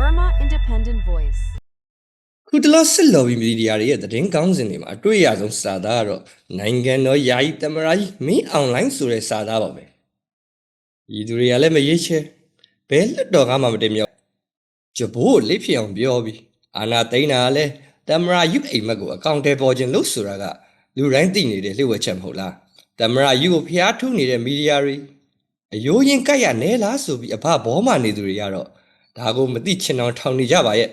Burma Independent Voice. ခုတလောစစ်လော်ဘီမီဒီယာတွေရဲ့သတင်းကောင်းစင်တွေမှာအတွေ့အကြုံစာသားကတော့နိုင်ငံတော်ယာယီသမရာကြီးမင်းအွန်လိုင်းဆိုတဲ့စာသားပါပဲဒီသူတွေကလည်းမရေးချဲဘယ်လက်တော်ကမှမတင်မြောက်ကြဘိုးလေးဖြစ်အောင်ပြောပြီးအာနာသိန်းတာကလည်းသမရာယူအိမ်မက်ကိုအကောင့်ထဲပေါ်ခြင်းလို့ဆိုတာကလူတိုင်းသိနေတဲ့လှုပ်ဝက်ချက်မဟုတ်လားသမရာယူကိုဖျားထူးနေတဲ့မီဒီယာတွေအယိုးရင်ကြိုက်ရနဲလားဆိုပြီးအဖဘောမှနေသူတွေကတော့ ဒါကိုမသိချင်အောင်ထောင်နေကြပါရဲ့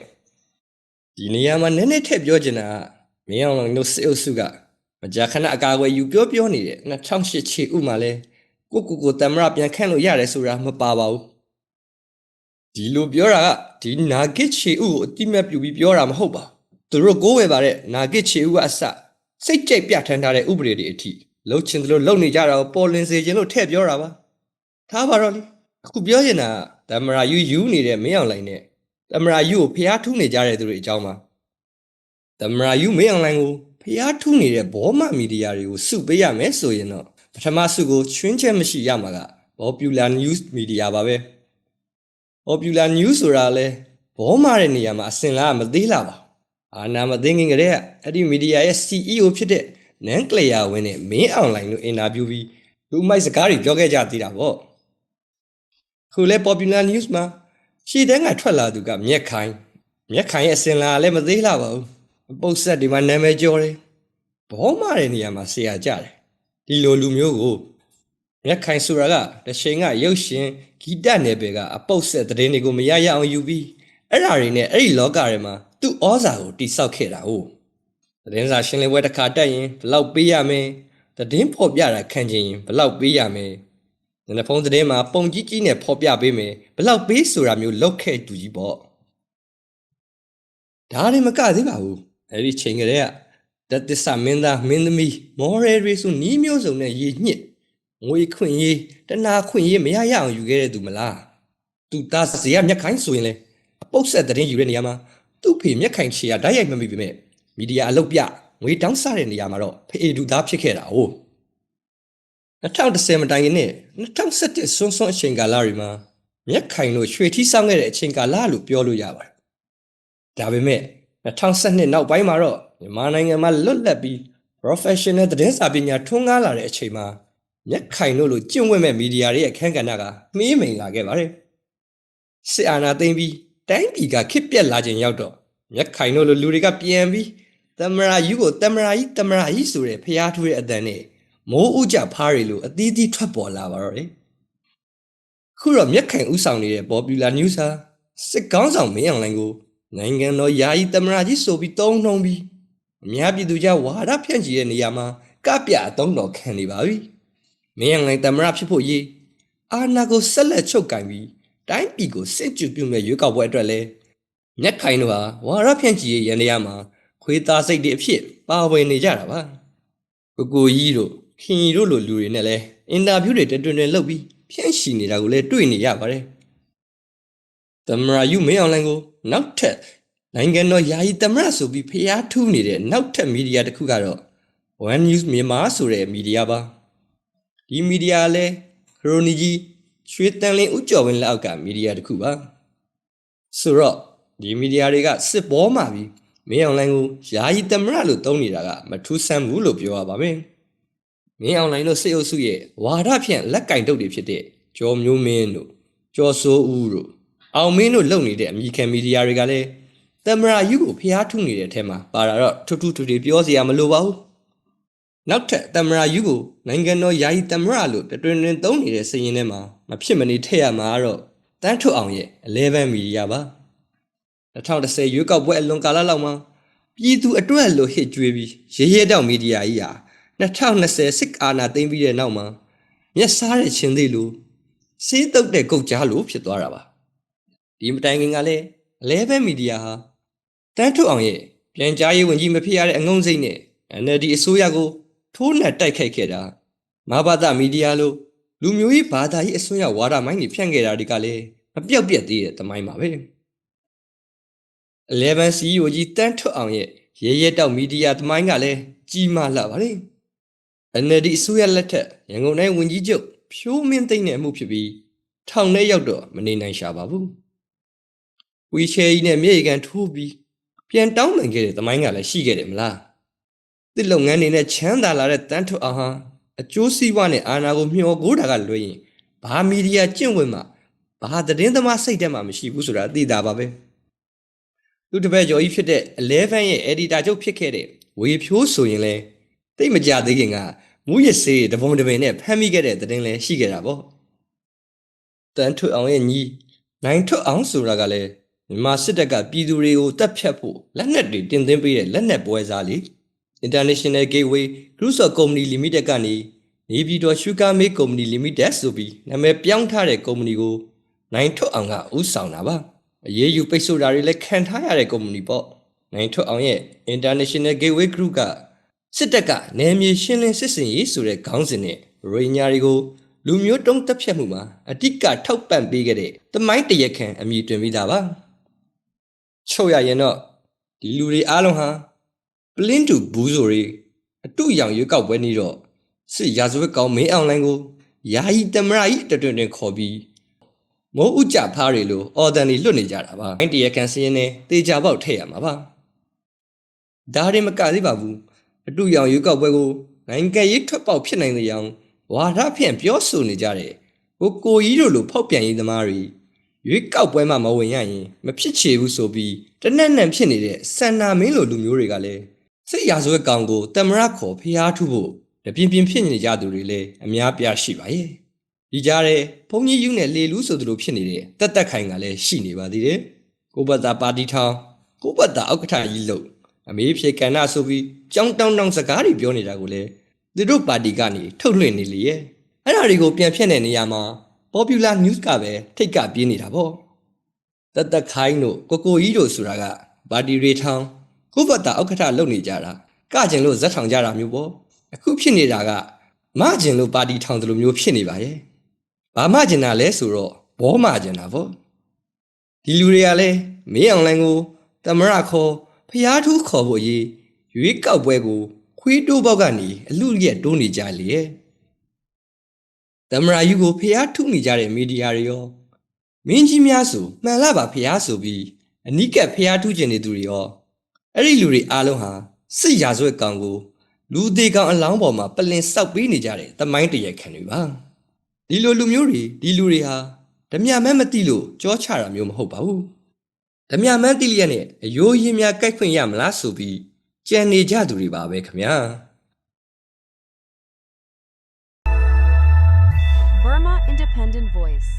ဒီနေရာမှာနည်းနည်းထည့်ပြောချင်တာကမင်းအောင်တို့စစ်အုပ်စုကမကြာခဏအကာအကွယ်ယူပြောပြောနေတဲ့2008ချီဥမှာလဲကိုကိုကိုတမရပြန်ခန့်လို့ရတယ်ဆိုတာမပါပါဘူးဒီလိုပြောတာကဒီနာဂစ်ချီဥကိုအတိမတ်ပြူပြီးပြောတာမဟုတ်ပါဘူးသူတို့ကိုးဝယ်ပါတဲ့နာဂစ်ချီဥကအစစိတ်ကြိတ်ပြဋ္ဌာန်းထားတဲ့ဥပဒေတွေအထိလှုပ်ချင်တယ်လို့လှုပ်နေကြတာကိုပေါ်လင်းစေခြင်းလို့ထည့်ပြောတာပါထားပါတော့လေ အခုပြောချင်တာကတမရယူယူနေတဲ့မင်းအောင်လိုင်းနဲ့သမရာယူကိုဖျားထူးနေကြတဲ့သူတွေအကြောင်းပါသမရာယူမင်းအွန်လိုင်းကိုဖျားထူးနေတဲ့ဘောမမီဒီယာတွေကိုစုပေးရမယ်ဆိုရင်တော့ပထမစုကိုချွင်းချက်မရှိရမှာက Popular News Media ပါပဲ Popular News ဆိုတာလဲဘောမတဲ့နေရာမှာအစင်လားမသေးလာပါဘူးအာနာမသိငင်ကလေးကအဲ့ဒီမီဒီယာရဲ့ CEO ဖြစ်တဲ့နန်ကလီယာဝင်းနဲ့မင်းအွန်လိုင်းတို့အင်တာဗျူးပြီးလူမိုက်စကားတွေပြောခဲ့ကြသေးတာပေါ့ ခုလဲ Popular News မှာရှီတန်းကထွက်လာသူကမြက်ခိုင်မြက်ခိုင်ရဲ့အစင်လာလည်းမသေးလာပါဘူးပုတ်ဆက်ဒီမှာနာမည်ကျော်တယ်ဘောမတဲ့နေရာမှာဆရာကြတယ်ဒီလိုလူမျိုးကိုမြက်ခိုင်ဆိုတာကတချိန်ကရုပ်ရှင်ဂီတနယ်ပယ်ကအပုတ်ဆက်သတင်းတွေကိုမရရအောင်ယူပြီးအဲ့ဓာတွေနဲ့အဲ့ဒီလောကထဲမှာသူ့ဩဇာကိုတိဆောက်ခဲ့တာဟုတ်သတင်းစာရှင်းလင်းပွဲတစ်ခါတက်ရင်ဘယ်လောက်ပေးရမယ်သတင်းဖော်ပြတာခံချင်ရင်ဘယ်လောက်ပေးရမယ် နနဖုံးသတင်းမှာပုံကြီးကြီးနဲ့ဖော်ပြပေးမယ်ဘလောက်ပေးဆိုတာမျိုးလောက်ခဲ့တူကြီးပေါ့ဒါတွေမကသေးပါဘူးအဲ့ဒီချိန်ကလေးကတသစ္စာမင်းသားမင်းသမီးမော်ရယ်ရီဆိုနီးမျိုးစုံနဲ့ရေညစ်ငွေခွင့်ရေးတနာခွင့်ရေးမရရအောင်ယူခဲ့တဲ့သူမလားသူသားစရာမျက်ခိုင်းဆိုရင်လေအပုတ်ဆက်သတင်းယူတဲ့နေရာမှာသူ့ဖေမျက်ခိုင်းချေရဓာတ်ရိုက်မမိပေမဲ့မီဒီယာအလုပ်ပြငွေတောင်းစားတဲ့နေရာမှာတော့ဖေဒူသားဖြစ်ခဲ့တာဟုတ် 2010မတိုင်ခင်နဲ့2017ဆွန်းဆွန်းအချိန်ကာလတွေမှာမြက်ခိုင်တို့ရွှေထီးဆောင်ခဲ့တဲ့အချိန်ကာလလို့ပြောလို့ရပါတယ်။ဒါပေမဲ့2012နောက်ပိုင်းမှာတော့မြန်မာနိုင်ငံမှာလွတ်လပ်ပြီး professional သတင်းစာပညာထွန်းကားလာတဲ့အချိန်မှာမြက်ခိုင်တို့လိုကျင့်ဝတ်မဲ့မီဒီယာတွေရဲ့အခန်းကဏ္ဍကမှေးမိန်လာခဲ့ပါတယ်။စစ်အာဏာသိမ်းပြီးတိုင်းပြည်ကခစ်ပြက်လာခြင်းရောက်တော့မြက်ခိုင်တို့လိုလူတွေကပြန်ပြီးသမရာယူကိုသမရာကြီးသမရာကြီးဆိုတဲ့ဖျားထွေးတဲ့အတန်နဲ့ မိုးဥကြဖားတွေလိုအသီးသီးထွက်ပေါ်လာပါတော့တယ်ခုတော့မျက်ခိုင်ဥဆောင်နေတဲ့ Popular News ဟာစစ်ကောင်းဆောင်မင်းအောင်လိုင်းကိုနိုင်ငံတော်ယာယီသမရာကြီးဆိုပြီးတုံးနှုံပြီးအများပြည်သူကြားဝါဒဖြန့်ချီတဲ့နေရာမှာကပြအသုံးတော်ခံနေပါပြီမင်းအောင်လိုင်းသမရာဖြစ်ဖို့ရေးအာဏာကိုဆက်လက်ချုပ်ကင်ပြီးတိုင်းပြည်ကိုစစ်ကြူပြုမဲ့ရွေးကောက်ပွဲအတွက်လဲမျက်ခိုင်တို့ဟာဝါဒဖြန့်ချီရေးရန်တရားမှာခွေးသားစိတ်တွေအဖြစ်ပါဝင်နေကြတာပါကိုကိုကြီးတို့ ခင်ကြီးတို့လိုလူတွေနဲ့လည်းအင်တာဗျူးတွေတွင်တွင်တွင်လုပ်ပြီးဖြန့်ရှိနေတာကိုလည်းတွေ့နေရပါတယ်။သမရာယူမင်းအောင်လိုင်းကိုနောက်ထပ်နိုင်ငံတော်ယာယီသမရဆိုပြီးဖျားထူးနေတဲ့နောက်ထပ်မီဒီယာတစ်ခုကတော့ One News မြန်မာဆိုတဲ့မီဒီယာပါ။ဒီမီဒီယာလည်းခရိုနီကြီးရွှေတန်လင်းဥကျော်ဝင်းလက်အောက်ကမီဒီယာတစ်ခုပါ။ဆိုတော့ဒီမီဒီယာတွေကစစ်ဘောမှာပြီးမင်းအောင်လိုင်းကိုယာယီသမရလို့သုံးနေတာကမထူးဆန်းဘူးလို့ပြောရပါမယ်။ မင်းအောင်လိုင်းတို့စိတ်အုပ်စုရဲ့ဝါဒဖြန့်လက်ကင်တုတ်တွေဖြစ်တဲ့ကျော်မျိုးမင်းတို့ကျော်စိုးဦးတို့အောင်မင်းတို့လုပ်နေတဲ့အမိခံမီဒီယာတွေကလည်းတမရာယူကိုဖျားထုနေတဲ့အထက်မှာပါတာတော့ထူးထူးထူးထူးပြောစရာမလိုပါဘူးနောက်ထပ်တမရာယူကိုနိုင်ငံတော်ယာယီတမရာလို့တွင်တွင်သုံးနေတဲ့စည်ရင်ထဲမှာမဖြစ်မနေထည့်ရမှာကတော့တန်းထွတ်အောင်ရဲ့11မီဒီယာပါ2010ရွေးကောက်ပွဲအလွန်ကာလလောက်မှာပြည်သူအတွက်လို့ဟစ်ကြွေးပြီးရေရဲတောက်မီဒီယာကြီးဟာ 2020စစ်အာဏာသိမ်းပြီးတဲ့နောက်မှာမျက်စားတဲ့ချင်းသေးလို့စေးတုတ်တဲ့ကုတ်ကြားလို့ဖြစ်သွားတာပါဒီမတိုင်ခင်ကလည်းအလဲဘဲမီဒီယာဟာတန်းထုတ်အောင်ရဲ့ပြန်ကြားရေးဝန်ကြီးမဖြစ်ရတဲ့အငုံစိတ်နဲ့ NLD အစိုးရကိုထိုးနှက်တိုက်ခိုက်ခဲ့တာမဘာသာမီဒီယာလို့လူမျိုးရေးဘာသာရေးအစွန်းရောက်ဝါဒမိုင်းတွေဖြန့်ခဲ့တာတွေကလည်းမပြောက်ပြက်သေးတဲ့သမိုင်းပါပဲ11 CEO ကြီးတန်းထုတ်အောင်ရဲ့ရဲရဲတောက်မီဒီယာသမိုင်းကလည်းကြီးမားလာပါလေ NLD အစိုးရလက်ထက်ရန်ကုန်တိုင်းဝန်ကြီးချုပ်ဖြိုးမင်းသိန်းနဲ့အမှုဖြစ်ပြီးထောင်ထဲရောက်တော့မနေနိုင်ရှာပါဘူးဝီချယ်ကြီးနဲ့မြေကန်ထိုးပြီးပြန်တောင်းပန်ခဲ့တဲ့သမိုင်းကလည်းရှိခဲ့တယ်မလားတစ်လုပ်ငန်းတွေနဲ့ချမ်းသာလာတဲ့တန်းထွတ်အောင်ဟာအကျိုးစီးပွားနဲ့အာဏာကိုမျှော်ကိုးတာကလွှဲရင်ဘာမီဒီယာကျင့်ဝတ်မှာဘာသတင်းသမားစိတ်ထဲမှာမရှိဘူးဆိုတာသိတာပါပဲသူတစ်ပည့်ကျော်ကြီးဖြစ်တဲ့11ရဲ့ editor ချုပ်ဖြစ်ခဲ့တဲ့ဝေဖြိုးဆိုရင်လဲတိတ်မကြသေးခင်က မူရစေးတပုံတပင်နဲ့ဖမ်းမိခဲ့တဲ့သတင်းလဲရှိခဲ့တာပေါ့တန်းထွတ်အောင်ရဲ့ညီနိုင်ထွတ်အောင်ဆိုတာကလည်းမြန်မာစစ်တပ်ကပြည်သူတွေကိုတပ်ဖြတ်ဖို့လက်နက်တွေတင်သွင်းပေးတဲ့လက်နက်ပွဲစားလေ International Gateway Group of Company Limited ကနေနေပြည်တော် Sugar Mill Company Limited ဆိုပြီးနာမည်ပြောင်းထားတဲ့ကုမ္ပဏီကိုနိုင်ထွတ်အောင်ကဥဆောင်တာပါအရေးယူပိတ်ဆို့တာတွေလည်းခံထားရတဲ့ကုမ္ပဏီပေါ့နိုင်ထွတ်အောင်ရဲ့ International Gateway Group က စစ်တပ်ကနယ်မြေရှင်းလင်းစစ်စင်ရေးဆိုတဲ့ခေါင်းစဉ်နဲ့ရိညာတွေကိုလူမျိုးတုံးတက်ဖြတ်မှုမှာအတိတ်ကထောက်ပံ့ပေးခဲ့တဲ့တမိုင်းတရက်ခံအမည်တွင်ပြီးသားပါချုပ်ရရင်တော့ဒီလူတွေအားလုံးဟာပလင်းတူဘူးဆိုရီအတူရောင်ရွေးကောက်ပွဲနေတော့စစ်ရာဇဝတ်ကောင်မင်းအွန်လိုင်းကိုယာယီတမရကြီးတတွင်တွင်ခေါ်ပြီးမိုးဥကြဖားတွေလိုအော်တန်တွေလွတ်နေကြတာပါ။အင်းတရကန်စင်းနဲ့တေချာပေါက်ထည့်ရမှာပါ။ဒါရင်မကသေးပါဘူး။ အတူရောင်ရွေးကောက်ပွဲကိုနိုင်ငံရေးထွက်ပေါက်ဖြစ်နိုင်တဲ့အောင်ဝါဒဖြန့်ပြောဆိုနေကြတဲ့ကိုကိုကြီးတို့လိုဖောက်ပြန်ရေးသမားတွေရွေးကောက်ပွဲမှာမဝင်ရရင်မဖြစ်ချေဘူးဆိုပြီးတနက်နံဖြစ်နေတဲ့ဆန္နာမင်းလိုလူမျိုးတွေကလည်းစိတ်ရာဇဝတ်ကောင်ကိုတမရခေါ်ဖျားထုဖို့တပြင်းပြင်းဖြစ်နေကြသူတွေလည်းအများပြားရှိပါရဲ့ဒီကြားထဲဘုံကြီးယူနဲ့လေလူးဆိုသူလိုဖြစ်နေတဲ့တက်တက်ခိုင်ကလည်းရှိနေပါသေးတယ်ကိုဘတ်တာပါတီထောင်ကိုဘတ်တာအောက်ကထကြီးလို့ အမေးဖြေကဏ္ဍဆိုပြီးကြောင်းတောင်းတောင်းစကားတွေပြောနေတာကိုလည်းသူတို့ပါတီကနေထုတ်လွှင့်နေလေရဲ့အဲ့ဒါတွေကိုပြန်ဖြတ်တဲ့နေရာမှာ Popular News ကပဲထိတ်ကပြေးနေတာပေါ့တက်တက်ခိုင်တို့ကိုကိုကြီးတို့ဆိုတာကပါတီတွေထောင်ကိုယ့်ဘတ်တာအောက်ကထလုံနေကြတာကကျင်လို့ဇက်ထောင်ကြတာမျိုးပေါ့အခုဖြစ်နေတာကမကျင်လို့ပါတီထောင်တယ်လို့မျိုးဖြစ်နေပါရဲ့ဘာမကျင်တာလဲဆိုတော့ဘောမကျင်တာပေါ့ဒီလူတွေကလည်းမင်းအွန်လိုင်းကိုတမရခေါ် ဖျားထူးခေါ်ဖို့အရေးရွေးကောက်ပွဲကို ခွေးတိုးပေါက်ကနေအလူရက်တိုးနေကြလေရဲ့တမရယူကိုဖျားထူးနေကြတဲ့မီဒီယာတွေရောမင်းကြီးများဆိုမှန်လားပါဖျားဆိုပြီးအနိကဖျားထူးကျင်နေသူတွေရောအဲ့ဒီလူတွေအားလုံးဟာစစ်ရာဇဝတ်ကောင်ကို လူသေးကောင်အလောင်းပေါ်မှာပလင်ဆောက်ပေးနေကြတဲ့တမိုင်းတရက်ခံတွေပါဒီလိုလူမျိုးတွေဒီလူတွေဟာဓမြမန်းမသိလို့ကြောချတာမျိုးမဟုတ်ပါဘူး ဓမြမန်းတိလျက်နဲ့အယိုးရင်းများကြိုက်ခွင့်ရမလားဆိုပြီးကြံနေကြသူတွေပါပဲခင်ဗျာ Burma Independent Voice.